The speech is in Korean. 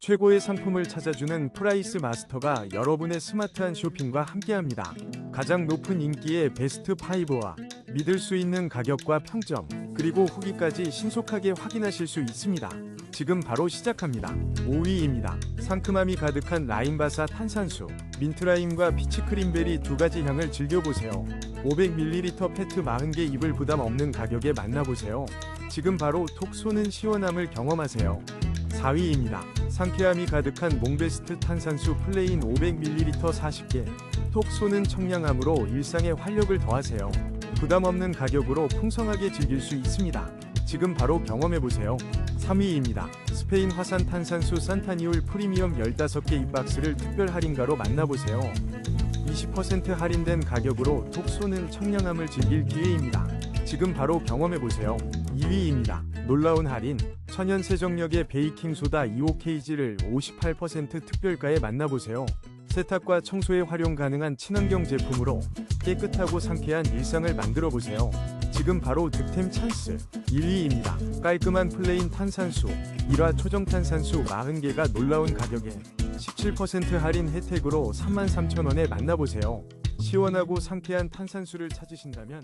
최고의 상품을 찾아주는 프라이스 마스터가 여러분의 스마트한 쇼핑과 함께합니다. 가장 높은 인기의 베스트 5와 믿을 수 있는 가격과 평점, 그리고 후기까지 신속하게 확인하실 수 있습니다. 지금 바로 시작합니다. 5위입니다. 상큼함이 가득한 라임바사 탄산수, 민트라임과 피치크림베리 두 가지 향을 즐겨보세요. 500ml 페트 40개 입을 부담 없는 가격에 만나보세요. 지금 바로 톡 쏘는 시원함을 경험하세요. 4위입니다. 상쾌함이 가득한 몽베스트 탄산수 플레인 500ml 40개. 톡 쏘는 청량함으로 일상에 활력을 더하세요. 부담 없는 가격으로 풍성하게 즐길 수 있습니다. 지금 바로 경험해보세요. 3위입니다. 스페인 화산 탄산수 산타니올 프리미엄 15개 입박스를 특별 할인가로 만나보세요. 20% 할인된 가격으로 톡 쏘는 청량함을 즐길 기회입니다. 지금 바로 경험해보세요. 2위입니다. 놀라운 할인, 천연 세정력의 베이킹 소다 2호케이지를 58% 특별가에 만나보세요. 세탁과 청소에 활용 가능한 친환경 제품으로 깨끗하고 상쾌한 일상을 만들어 보세요. 지금 바로 득템 찬스 1위입니다. 깔끔한 플레인 탄산수 1화 초정 탄산수 40개가 놀라운 가격에 17% 할인 혜택으로 33,000원에 만나보세요. 시원하고 상쾌한 탄산수를 찾으신다면